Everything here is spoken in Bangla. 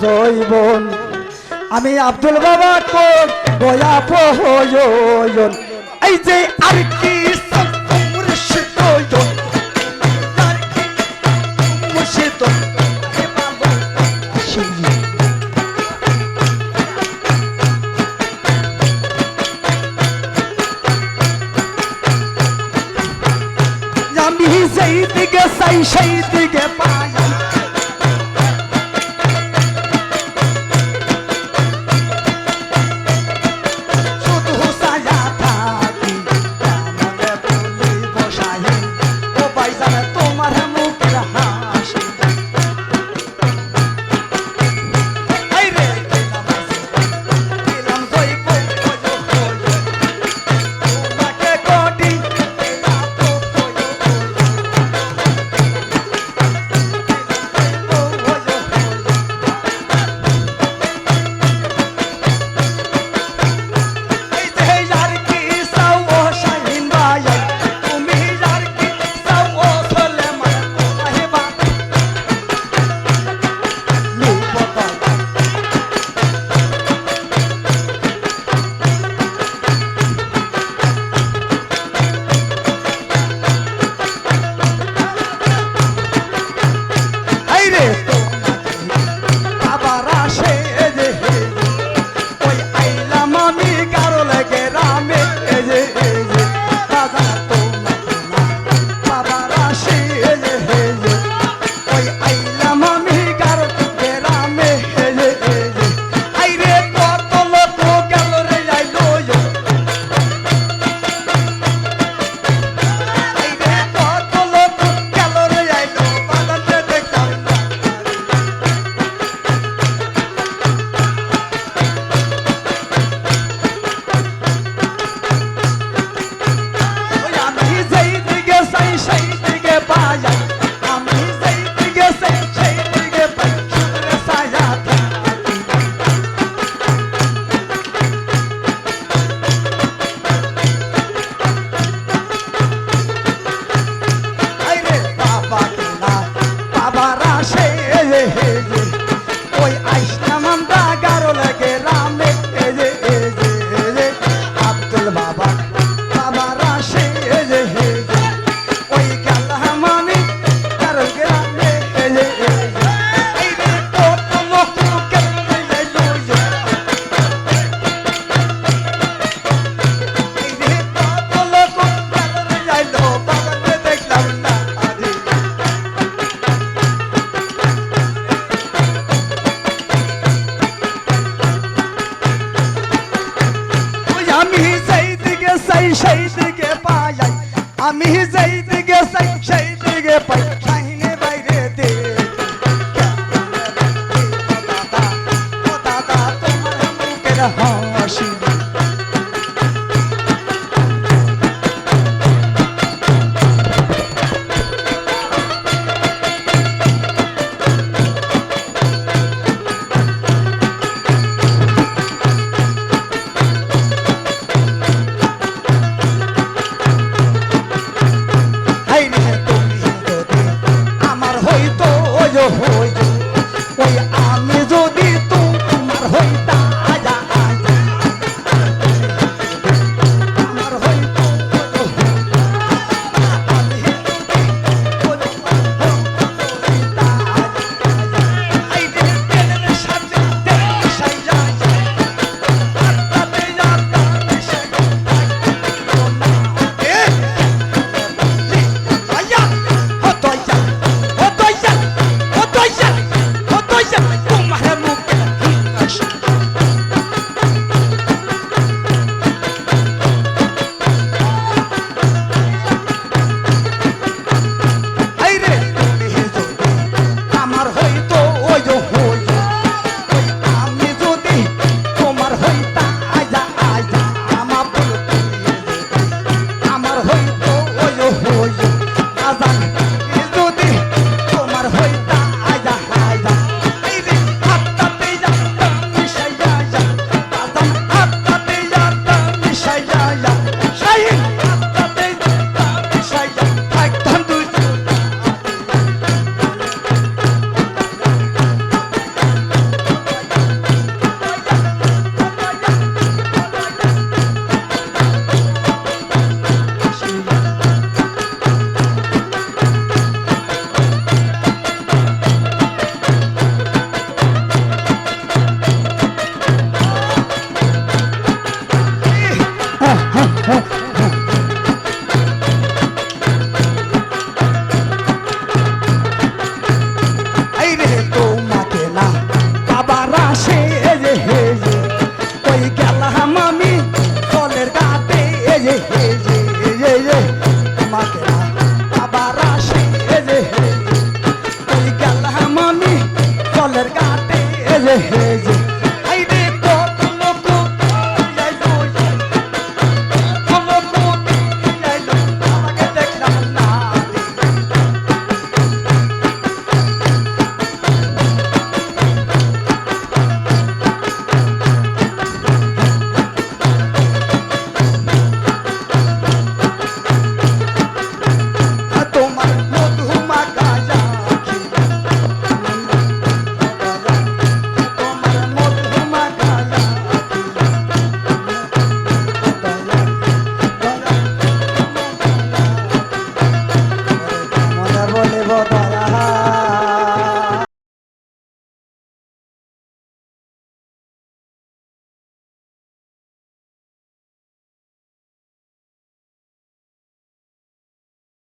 প্রয়োজন আমি আব্দুল বাবা তোর দয়া প্রয়োজন এই যে আর কি সেই দিকে সেই দিকে পাই। আমি সেই দিকে সেই সেই দিকে পাই। আমি সেই দিকে সেই সেই দিকে পাই। শাহিনে বাইরে দে। দাদা, তোমার হাসি। ভেজে